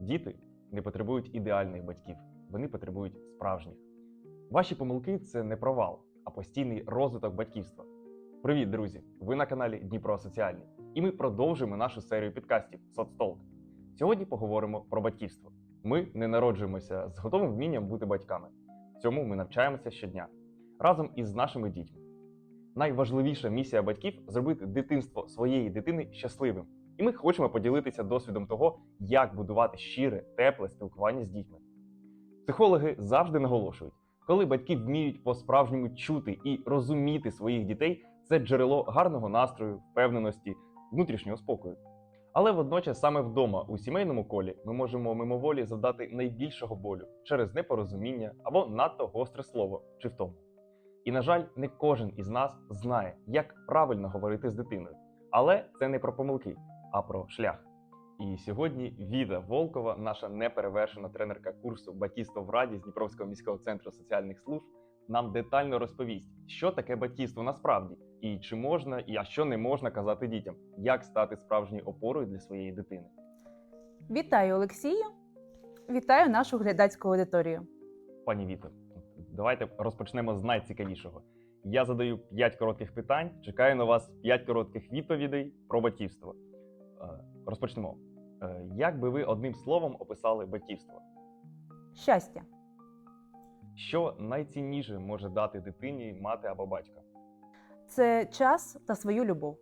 Діти не потребують ідеальних батьків, вони потребують справжніх. Ваші помилки це не провал, а постійний розвиток батьківства. Привіт, друзі! Ви на каналі Дніпро Соціальний, і ми продовжуємо нашу серію підкастів Соцтолк. Сьогодні поговоримо про батьківство. Ми не народжуємося з готовим вмінням бути батьками. Цьому ми навчаємося щодня разом із нашими дітьми. Найважливіша місія батьків зробити дитинство своєї дитини щасливим. І ми хочемо поділитися досвідом того, як будувати щире, тепле спілкування з дітьми. Психологи завжди наголошують, коли батьки вміють по-справжньому чути і розуміти своїх дітей, це джерело гарного настрою, впевненості, внутрішнього спокою. Але водночас саме вдома у сімейному колі ми можемо мимоволі завдати найбільшого болю через непорозуміння або надто гостре слово чи втому. І, на жаль, не кожен із нас знає, як правильно говорити з дитиною. Але це не про помилки, а про шлях. І сьогодні Віда Волкова, наша неперевершена тренерка курсу Батьківство в Раді з Дніпровського міського центру соціальних служб, нам детально розповість, що таке батьківство насправді, і чи можна, і а що не можна казати дітям, як стати справжньою опорою для своєї дитини. Вітаю, Олексію! Вітаю нашу глядацьку аудиторію. Пані Віто, давайте розпочнемо з найцікавішого. Я задаю 5 коротких питань, чекаю на вас 5 коротких відповідей про батьківство. Е, Розпочнемо. Е, Як би ви одним словом описали батьківство? Щастя. Що найцінніше може дати дитині мати або батька? Це час та свою любов.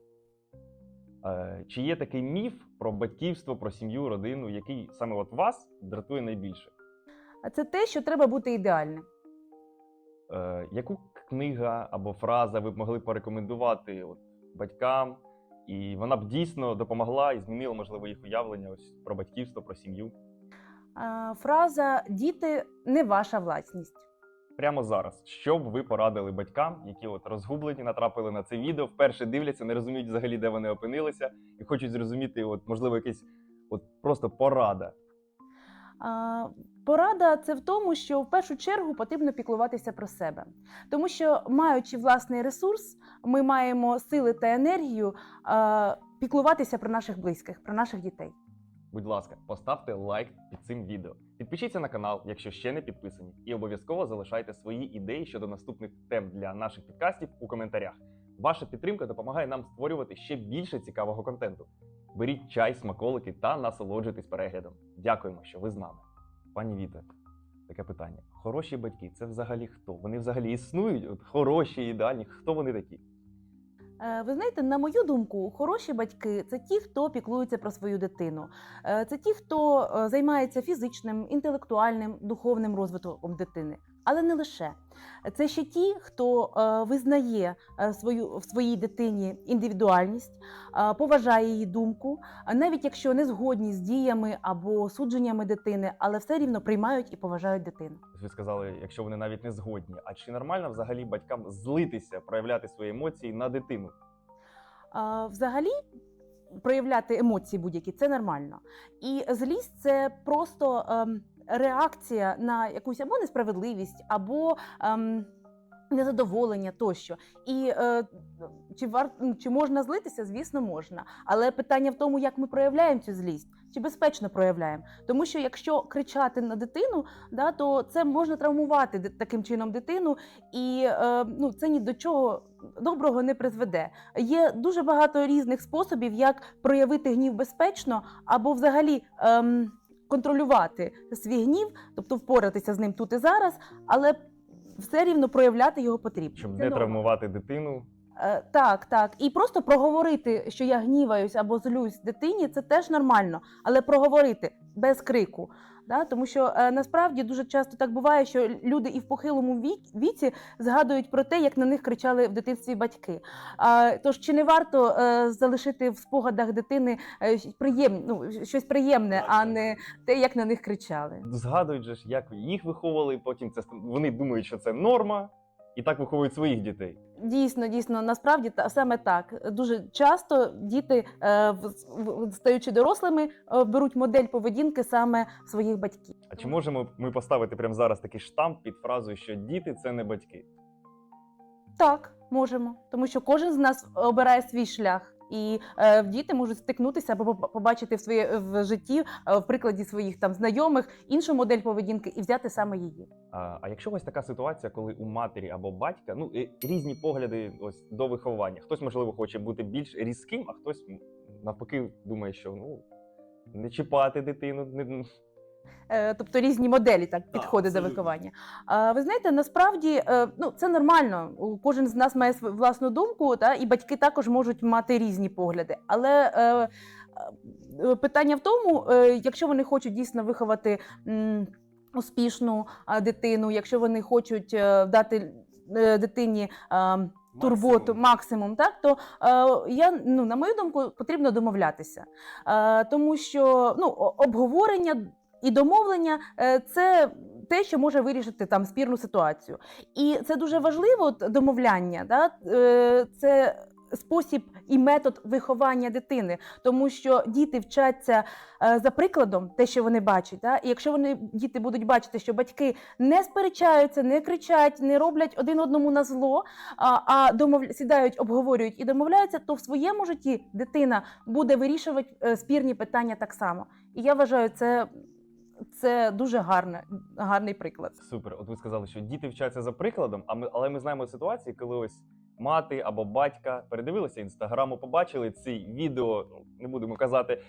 Е, Чи є такий міф про батьківство, про сім'ю, родину, який саме от вас дратує найбільше? А Це те, що треба бути ідеальним. Яку книга або фраза ви б могли порекомендувати от, батькам, і вона б дійсно допомогла і змінила, можливо, їх уявлення ось про батьківство, про сім'ю? Фраза Діти не ваша власність. Прямо зараз, що б ви порадили батькам, які от розгублені, натрапили на це відео, вперше дивляться, не розуміють взагалі, де вони опинилися, і хочуть зрозуміти, от можливо, якась от просто порада. Порада це в тому, що в першу чергу потрібно піклуватися про себе, тому що, маючи власний ресурс, ми маємо сили та енергію піклуватися про наших близьких, про наших дітей. Будь ласка, поставте лайк під цим відео. Підпишіться на канал, якщо ще не підписані, і обов'язково залишайте свої ідеї щодо наступних тем для наших підкастів у коментарях. Ваша підтримка допомагає нам створювати ще більше цікавого контенту. Беріть чай, смаколики та насолоджуйтесь переглядом. Дякуємо, що ви з нами. Пані Віта, таке питання: хороші батьки це взагалі хто? Вони взагалі існують? От хороші, ідеальні, хто вони такі? Е, Ви знаєте, на мою думку, хороші батьки це ті, хто піклується про свою дитину. Е, Це ті, хто е, займається фізичним, інтелектуальним, духовним розвитком дитини. Але не лише це ще ті, хто е, визнає е, свою в своїй дитині індивідуальність, е, поважає її думку, навіть якщо не згодні з діями або судженнями дитини, але все рівно приймають і поважають дитину. Ви сказали, якщо вони навіть не згодні. А чи нормально взагалі батькам злитися, проявляти свої емоції на дитину? А, Взагалі, проявляти емоції будь-які це нормально. І злість це просто ем, реакція на якусь або несправедливість, або ем, незадоволення тощо. І е, чи вар... ну, чи можна злитися? Звісно, можна. Але питання в тому, як ми проявляємо цю злість, чи безпечно проявляємо. Тому що якщо кричати на дитину, да, то це можна травмувати таким чином дитину, і е, ну, це ні до чого доброго не призведе. Є дуже багато різних способів, як проявити гнів безпечно, або взагалі. Ем, Контролювати свій гнів, тобто впоратися з ним тут і зараз, але все рівно проявляти його потрібно. Щоб не травмувати дитину, Е, Так, так. І просто проговорити, що я гніваюсь або злюсь дитині, це теж нормально, але проговорити без крику. Да? Тому що е, насправді дуже часто так буває, що люди і в похилому вік, віці згадують про те, як на них кричали в дитинстві батьки. А, тож чи не варто е, залишити в спогадах дитини е, приєм, ну, щось приємне, а не те, як на них кричали? згадують же ж, як їх виховували, потім це вони думають, що це норма, і так виховують своїх дітей. Дійсно, дійсно, насправді та саме так. Дуже часто діти, е, стаючи дорослими, е, беруть модель поведінки саме своїх батьків. А чи можемо ми поставити прямо зараз такий штамп під фразою, що діти це не батьки? Так, можемо, тому що кожен з нас обирає свій шлях. І е, діти можуть стикнутися або поб- побачити в своє в житті е, в прикладі своїх там знайомих іншу модель поведінки і взяти саме її. А, а якщо ось така ситуація, коли у матері або батька ну різні погляди ось до виховання, хтось можливо хоче бути більш різким, а хтось навпаки думає, що ну не чіпати дитину, не тобто різні моделі так підходи до виховання. А ви знаєте, насправді е, ну це нормально. Кожен з нас має свою власну думку, та і батьки також можуть мати різні погляди. Але е, е, питання в тому, е, якщо вони хочуть дійсно виховати. Успішну дитину, якщо вони хочуть е, дати е, дитині турботу максимум, так то е, я ну на мою думку потрібно домовлятися, е, тому що ну обговорення і домовлення е, це. Те, що може вирішити там спірну ситуацію, і це дуже важливо домовляння. Да? Е, Це спосіб і метод виховання дитини, тому що діти вчаться е, за прикладом, те, що вони бачать. Да? І якщо вони діти будуть бачити, що батьки не сперечаються, не кричать, не роблять один одному на зло, а, а домов... сідають, обговорюють і домовляються, то в своєму житті дитина буде вирішувати спірні питання так само. І я вважаю, це, це дуже гарне, гарний приклад. Супер. От ви сказали, що діти вчаться за прикладом, а ми, але ми знаємо ситуації, коли ось мати або батька передивилися інстаграму, побачили ці відео, ну не будемо казати е,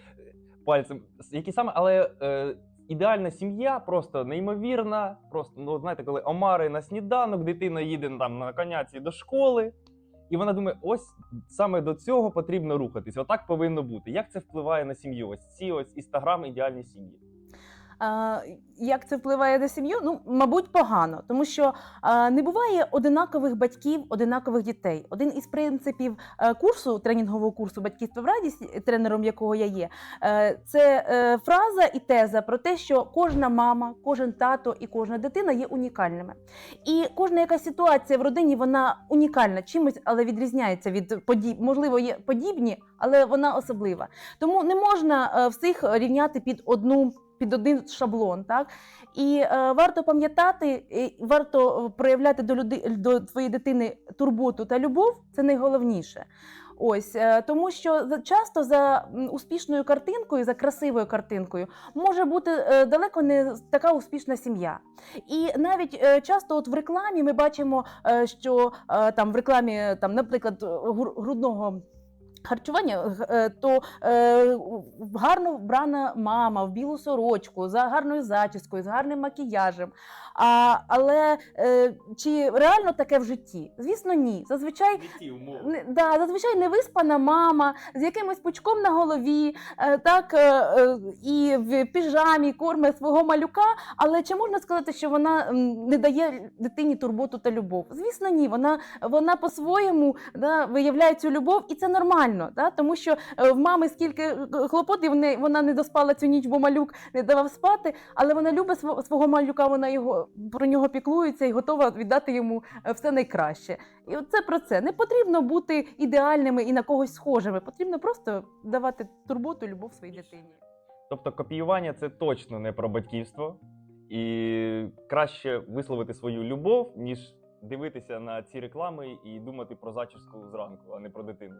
пальцем, які саме, але е, ідеальна сім'я, просто неймовірна. Просто ну знаєте, коли омари на сніданок, дитина їде там на коняці до школи. І вона думає, ось саме до цього потрібно рухатись. Отак повинно бути. Як це впливає на сім'ю? Ось ці ось інстаграм ідеальні сім'ї. Як це впливає на сім'ю? Ну, мабуть, погано, тому що не буває одинакових батьків, одинакових дітей. Один із принципів е, курсу тренінгового курсу батьківство в радість, тренером якого я є, е, це е, фраза і теза про те, що кожна мама, кожен тато і кожна дитина є унікальними. І кожна якась ситуація в родині вона унікальна чимось, але відрізняється від подіб, можливо, є подібні, але вона особлива. Тому не можна всіх рівняти під одну. Під один шаблон, так і е, варто пам'ятати, варто е, проявляти до люди до своєї дитини турботу та любов. Це найголовніше. Ось е, тому, що часто за успішною картинкою, за красивою картинкою, може бути е, далеко не така успішна сім'я. І навіть часто, от в рекламі, ми бачимо, що там в рекламі, там, наприклад, гру- грудного. Харчування е, то е, гарно вбрана мама в білу сорочку за гарною зачіскою, з гарним макіяжем. А, але е, чи реально таке в житті? Звісно, ні. Зазвичай не, да, зазвичай невиспана мама з якимось пучком на голові, е, так е, е, і в піжамі корме свого малюка. Але чи можна сказати, що вона не дає дитині турботу та любов? Звісно, ні. Вона, вона по-своєму да, виявляє цю любов, і це нормально, да, тому що е, в мами скільки е, хлопотів не, вона не доспала цю ніч, бо малюк не давав спати, але вона любить сво- свого малюка, вона його про нього піклується і готова віддати йому е, все найкраще. І це про це. Не потрібно бути ідеальними і на когось схожими. Потрібно просто давати турботу, любов своїй дитині. Тобто копіювання це точно не про батьківство, і краще висловити свою любов, ніж дивитися на ці реклами і думати про зачіску зранку, а не про дитину.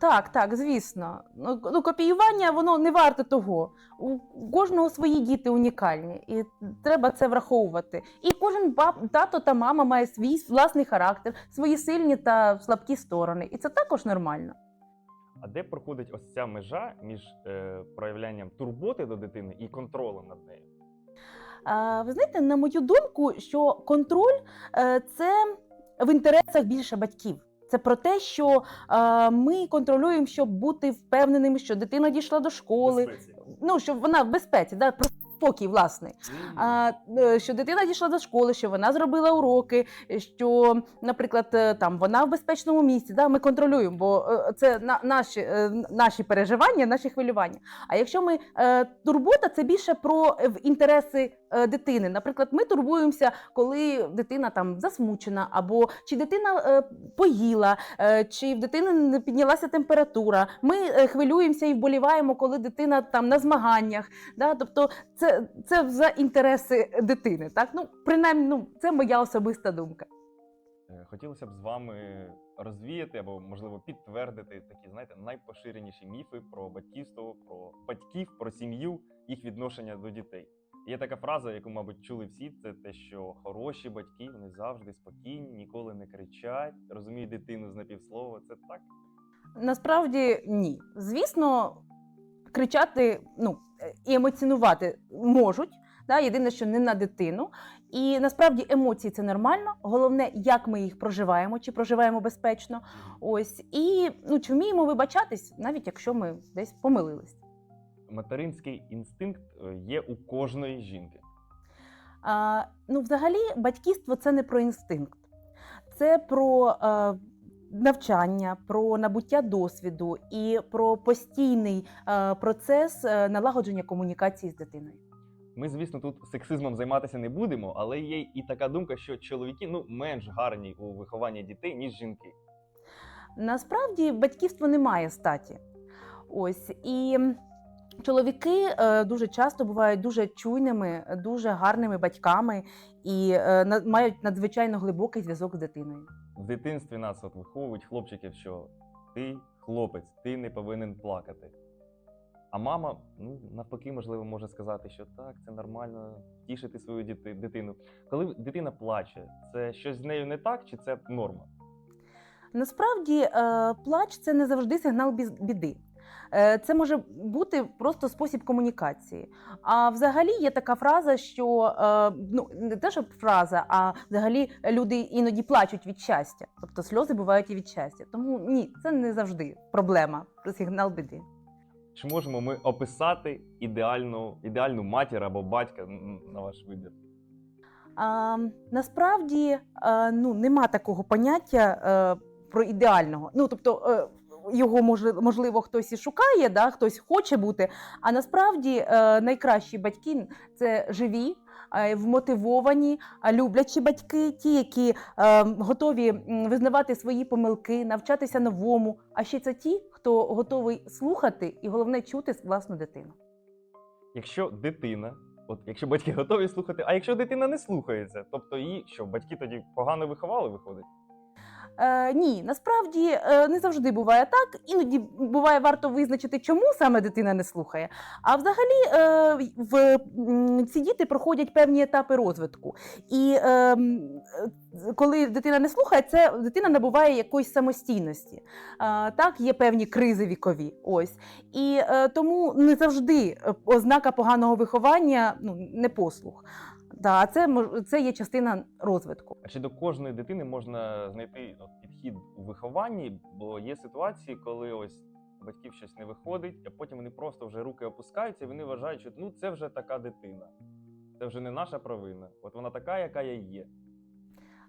Так, так, звісно. Ну, ну, копіювання воно не варте того. У кожного свої діти унікальні, і треба це враховувати. І кожен баб, тато та мама має свій власний характер, свої сильні та слабкі сторони. І це також нормально. А де проходить ось ця межа між е, проявлянням турботи до дитини і контролем над нею? А, Ви знаєте, на мою думку, що контроль е, це в інтересах більше батьків. Це про те, що е, ми контролюємо, щоб бути впевненими, що дитина дійшла до школи, ну щоб вона в безпеці, да, про спокій власний. А, е, що дитина дійшла до школи, що вона зробила уроки, що, наприклад, е, там вона в безпечному місці. Да, ми контролюємо, бо е, це на, наші, наші переживання, наші хвилювання. А якщо ми е, турбота, це більше про в інтереси дитини. Наприклад, ми турбуємося, коли дитина там засмучена, або чи дитина е, поїла, е, чи в дитини не піднялася температура. Ми е, хвилюємося і вболіваємо, коли дитина там на змаганнях. Да? Тобто це, це за інтереси дитини. Так? Ну, принаймні, ну, це моя особиста думка. Е, Хотілося б з вами розвіяти або, можливо, підтвердити такі, знаєте, найпоширеніші міфи про батьківство, про батьків, про сім'ю, їх відношення до дітей. Є така фраза, яку, мабуть, чули всі, це те, що хороші батьки вони завжди спокійні, ніколи не кричать, розуміють дитину з напівслова. Це так. Насправді ні. Звісно, кричати ну, е, і емоціонувати можуть. Да, єдине, що не на дитину. І насправді емоції це нормально. Головне, як ми їх проживаємо, чи проживаємо безпечно. Ось і ну, чи вміємо вибачатись, навіть якщо ми десь помилились. Материнський інстинкт е, є у кожної жінки. А, ну, взагалі, батьківство це не про інстинкт, це про е, навчання, про набуття досвіду і про постійний е, процес налагодження комунікації з дитиною. Ми, звісно, тут сексизмом займатися не будемо, але є і така думка, що чоловіки ну менш гарні у вихованні дітей, ніж жінки. Насправді батьківство не має статі. Ось і чоловіки е, дуже часто бувають дуже чуйними, дуже гарними батьками і е, на- мають надзвичайно глибокий зв'язок з дитиною. В дитинстві нас от виховують хлопчиків, що ти хлопець, ти не повинен плакати. А мама, ну навпаки, можливо, може сказати, що так, це нормально тішити свою дитину. Коли дитина плаче, це щось з нею не так, чи це норма? Насправді, е, плач це не завжди сигнал біди. Е, Це може бути просто спосіб комунікації. А взагалі є така фраза, що е, ну не те, що фраза, а взагалі люди іноді плачуть від щастя. Тобто сльози бувають і від щастя. Тому ні, це не завжди проблема, сигнал біди. Чи можемо ми описати ідеальну, ідеальну матір або батька на ваш вибір? А, насправді е, ну, нема такого поняття е, про ідеального. Ну, тобто, е, його можливо хтось і шукає, да, хтось хоче бути. А насправді е, найкращі батьки це живі. е, Вмотивовані, люблячі батьки, ті, які е, готові визнавати свої помилки, навчатися новому. А ще це ті, хто готовий слухати і головне чути власну дитину. Якщо дитина, от якщо батьки готові слухати, а якщо дитина не слухається, тобто її що, батьки тоді погано виховали, виходить? Е, ні, насправді е, не завжди буває так. Іноді буває варто визначити, чому саме дитина не слухає. А взагалі е, в, ці діти проходять певні етапи розвитку. І е, е, коли дитина не слухає, це дитина набуває якоїсь самостійності. Е, так, є певні кризи вікові. Ось. І е, тому не завжди е, ознака поганого виховання ну, не послух. Да, це, це є частина розвитку. А чи до кожної дитини можна знайти підхід у вихованні? Бо є ситуації, коли ось батьків щось не виходить, а потім вони просто вже руки опускаються, і вони вважають, що ну це вже така дитина. Це вже не наша провина. От вона така, яка я є.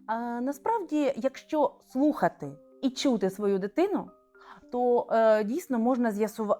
А, насправді, якщо слухати і чути свою дитину, то е, дійсно можна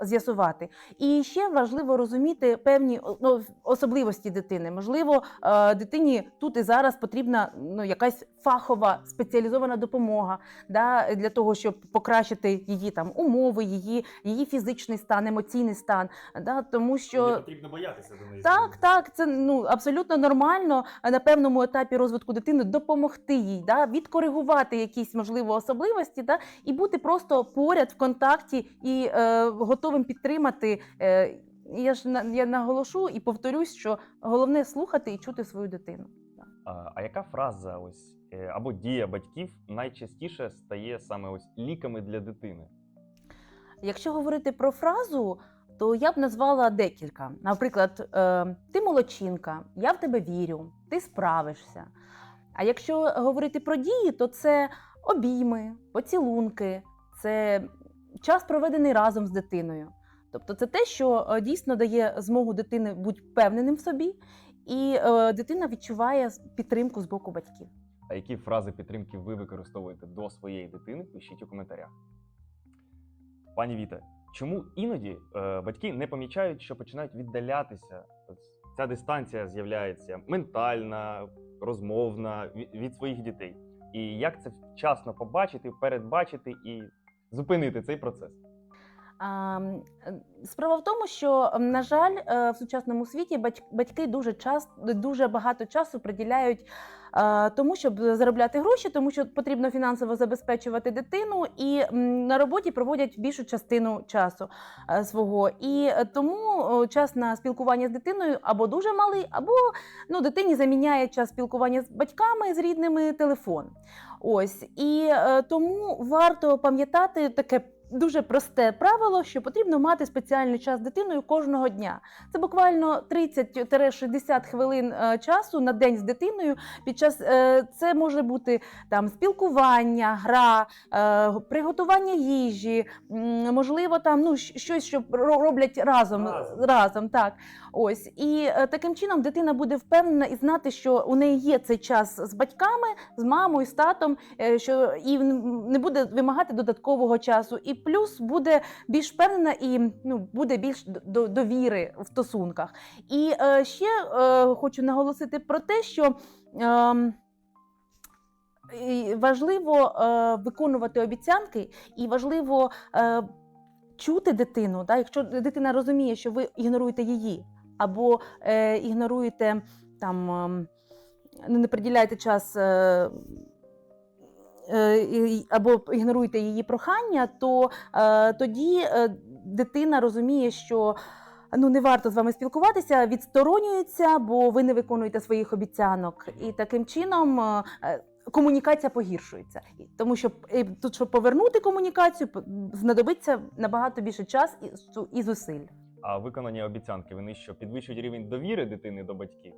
з'ясувати. І ще важливо розуміти певні ну, особливості дитини. Можливо, е, дитині тут і зараз потрібна ну, якась фахова спеціалізована допомога да, для того, щоб покращити її там умови, її, її фізичний стан, емоційний стан. Да, тому що потрібно боятися до неї. так, так, це ну абсолютно нормально е, на певному етапі розвитку дитини допомогти їй, да, відкоригувати якісь можливо особливості, да, і бути просто поряд в контакті і е, готовим підтримати. Е, я ж на- я наголошу і повторюсь, що головне слухати і чути свою дитину. А, а яка фраза ось е, або дія батьків найчастіше стає саме ось ліками для дитини? Якщо говорити про фразу, то я б назвала декілька. Наприклад, е, ти молодчинка, я в тебе вірю, ти справишся. А якщо говорити про дії, то це обійми, поцілунки, це час проведений разом з дитиною. Тобто це те, що е, дійсно дає змогу дитини бути впевненим в собі, і е, дитина відчуває підтримку з боку батьків. А які фрази підтримки ви використовуєте до своєї дитини? Пишіть у коментарях. Пані Віта, чому іноді е, батьки не помічають, що починають віддалятися? Ця дистанція з'являється ментальна, розмовна від, від своїх дітей. І як це вчасно побачити, передбачити і зупинити цей процес? Е, Справа в тому, що, на жаль, е, в сучасному світі бать- батьки дуже часто дуже багато часу приділяють тому, щоб заробляти гроші, тому що потрібно фінансово забезпечувати дитину, і на роботі проводять більшу частину часу е, свого. І е, тому час на спілкування з дитиною або дуже малий, або ну, дитині заміняє час спілкування з батьками, з рідними телефон. Ось і е, тому варто пам'ятати таке. Дуже просте правило, що потрібно мати спеціальний час з дитиною кожного дня. Це буквально 30-60 хвилин е, часу на день з дитиною. Під час е, це може бути там спілкування, гра, е, приготування їжі, можливо, там ну щось, що ро- роблять разом. Разом. разом так. Ось і е, таким чином дитина буде впевнена і знати, що у неї є цей час з батьками, з мамою, з татом, е, що і не буде вимагати додаткового часу. І плюс буде більш впевнена і ну буде більш до- довіри в стосунках. І е, ще е, хочу наголосити про те, що. і важливо е, виконувати обіцянки, і важливо е, чути дитину. Да? Якщо дитина розуміє, що ви ігноруєте її, або е, ігноруєте там, ну, не приділяєте час. Е, е, або ігноруєте її прохання, то е, тоді е, дитина розуміє, що ну не варто з вами спілкуватися, відсторонюється, бо ви не виконуєте своїх обіцянок. І таким чином е, е, комунікація погіршується. Тому що е, тут, щоб повернути комунікацію, знадобиться набагато більше час і, і зусиль. А виконані обіцянки вони що підвищують рівень довіри дитини до батьків?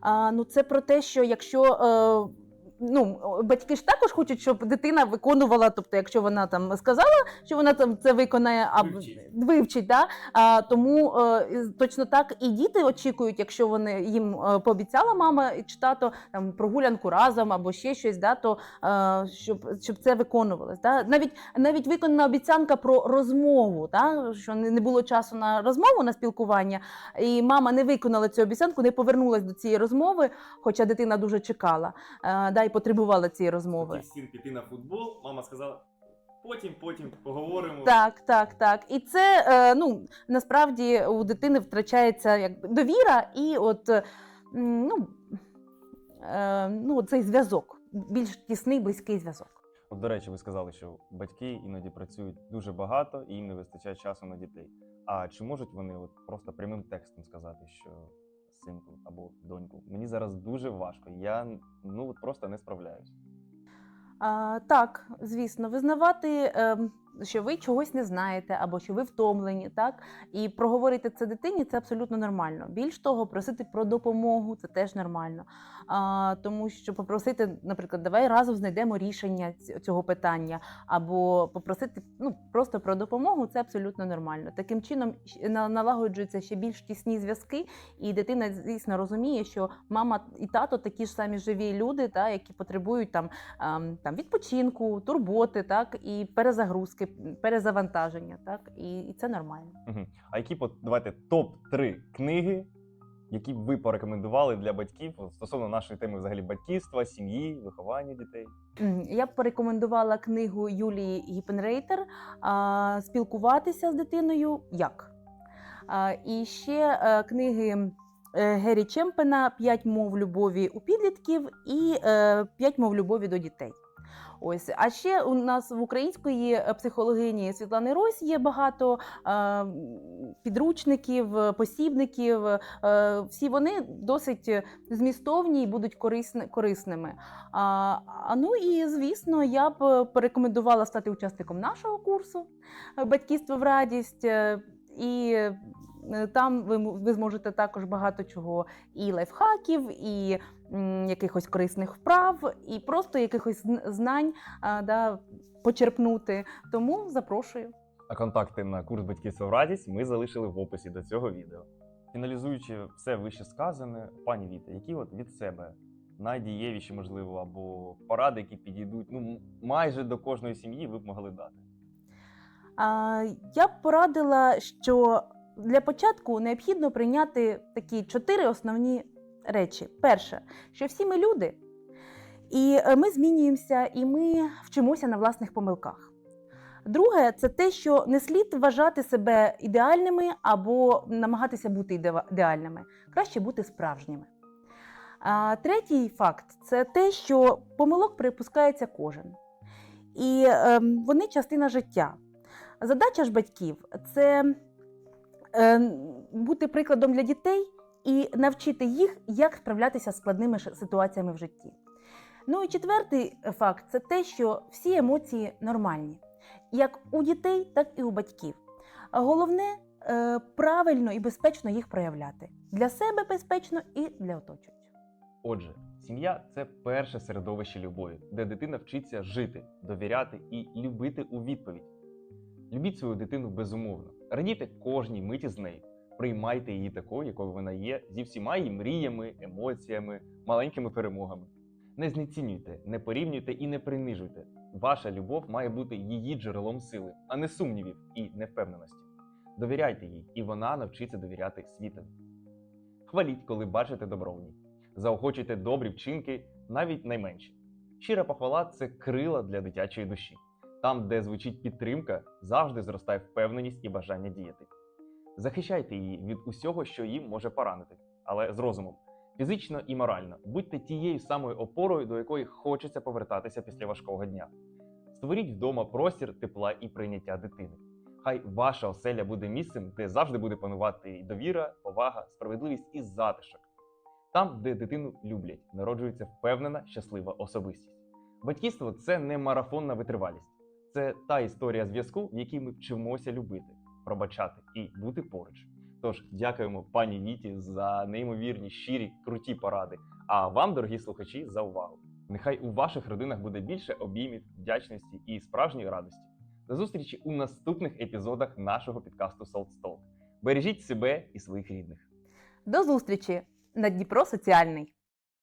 А, ну це про те, що якщо. Е, Ну, батьки ж також хочуть, щоб дитина виконувала, тобто, якщо вона там сказала, що вона там це виконає, а Вивчить. вивчить да? а, тому е, точно так і діти очікують, якщо вони їм е, пообіцяла мама чи тато там прогулянку разом або ще щось, да, то е, щоб, щоб це виконувалось. Да? Навіть навіть виконана обіцянка про розмову, да? що не, було часу на розмову на спілкування, і мама не виконала цю обіцянку, не повернулась до цієї розмови, хоча дитина дуже чекала, да, і потребувала цієї розмови. Хотів син піти на футбол, мама сказала, потім, потім поговоримо. Так, так, так. І це е, ну насправді у дитини втрачається якби довіра і от е, ну, е, ну цей зв'язок, більш тісний, близький зв'язок. От, до речі, ви сказали, що батьки іноді працюють дуже багато і їм не вистачає часу на дітей. А чи можуть вони от просто прямим текстом сказати, що синку або доньку, мені зараз дуже важко, я ну от просто не справляюсь. А, так, звісно, визнавати, ем, що ви чогось не знаєте, або що ви втомлені, так і проговорити це дитині це абсолютно нормально. Більш того, просити про допомогу це теж нормально. А, тому що попросити, наприклад, давай разом знайдемо рішення цього питання, або попросити ну просто про допомогу це абсолютно нормально. Таким чином на- налагоджуються ще більш тісні зв'язки, і дитина, звісно, розуміє, що мама і тато такі ж самі живі люди, та, які потребують там ем, там відпочинку, турботи, так і перезагрузки, перезавантаження, так і, і це нормально. Угу. А які давайте топ-3 книги, які б ви порекомендували для батьків стосовно нашої теми взагалі батьківства, сім'ї, виховання дітей? Я б порекомендувала книгу Юлії Гіпенрейтер Спілкуватися з дитиною як. І ще е, книги е, Гері Чемпена П'ять мов любові у підлітків і е, П'ять мов любові до дітей. Ось, а ще у нас в української е, психологині Світлани Рось є багато е, підручників, посібників. Е, всі вони досить змістовні і будуть корисни, корисними. А, ну і звісно, я б порекомендувала стати учасником нашого курсу Батьківство в радість. І там ви, ви зможете також багато чого і лайфхаків, і м, якихось корисних вправ, і просто якихось знань а, да, почерпнути. Тому запрошую. А контакти на курс батьківства в радість ми залишили в описі до цього відео. Фіналізуючи все вище сказане, пані Віта, які от від себе найдієвіші, можливо, або поради, які підійдуть ну майже до кожної сім'ї, ви б могли дати. А, Я б порадила, що для початку необхідно прийняти такі чотири основні речі. Перше, що всі ми люди, і е, ми змінюємося, і ми вчимося на власних помилках. Друге, це те, що не слід вважати себе ідеальними або намагатися бути ідеальними. Краще бути справжніми. А третій факт це те, що помилок припускається кожен. І ем, вони частина життя. Задача ж батьків це е, бути прикладом для дітей і навчити їх, як справлятися з складними ситуаціями в житті. Ну і четвертий факт це те, що всі емоції нормальні, як у дітей, так і у батьків. А Головне е, правильно і безпечно їх проявляти для себе безпечно і для оточуючих. Отже, сім'я це перше середовище любові, де дитина вчиться жити, довіряти і любити у відповідь. Любіть свою дитину безумовно, радійте кожній миті з нею, приймайте її такою, якою вона є, зі всіма її мріями, емоціями, маленькими перемогами. Не знецінюйте, не порівнюйте і не принижуйте. Ваша любов має бути її джерелом сили, а не сумнівів і невпевненості. Довіряйте їй, і вона навчиться довіряти світові. Хваліть, коли бачите добро в ній. Заохочуйте добрі вчинки, навіть найменші. Щира похвала це крила для дитячої душі. Там, де звучить підтримка, завжди зростає впевненість і бажання діяти. Захищайте її від усього, що їм може поранити, але з розумом, фізично і морально. Будьте тією самою опорою, до якої хочеться повертатися після важкого дня. Створіть вдома простір тепла і прийняття дитини. Хай ваша оселя буде місцем, де завжди буде панувати довіра, повага, справедливість і затишок. Там, де дитину люблять, народжується впевнена, щаслива особистість. Батьківство це не марафонна витривалість, це та історія зв'язку, в якій ми вчимося любити, пробачати і бути поруч. Тож дякуємо пані Віті за неймовірні, щирі, круті поради. А вам, дорогі слухачі, за увагу. Нехай у ваших родинах буде більше обіймів, вдячності і справжньої радості. До зустрічі у наступних епізодах нашого підкасту Salt Бережіть себе і своїх рідних. До зустрічі на Дніпро Соціальний.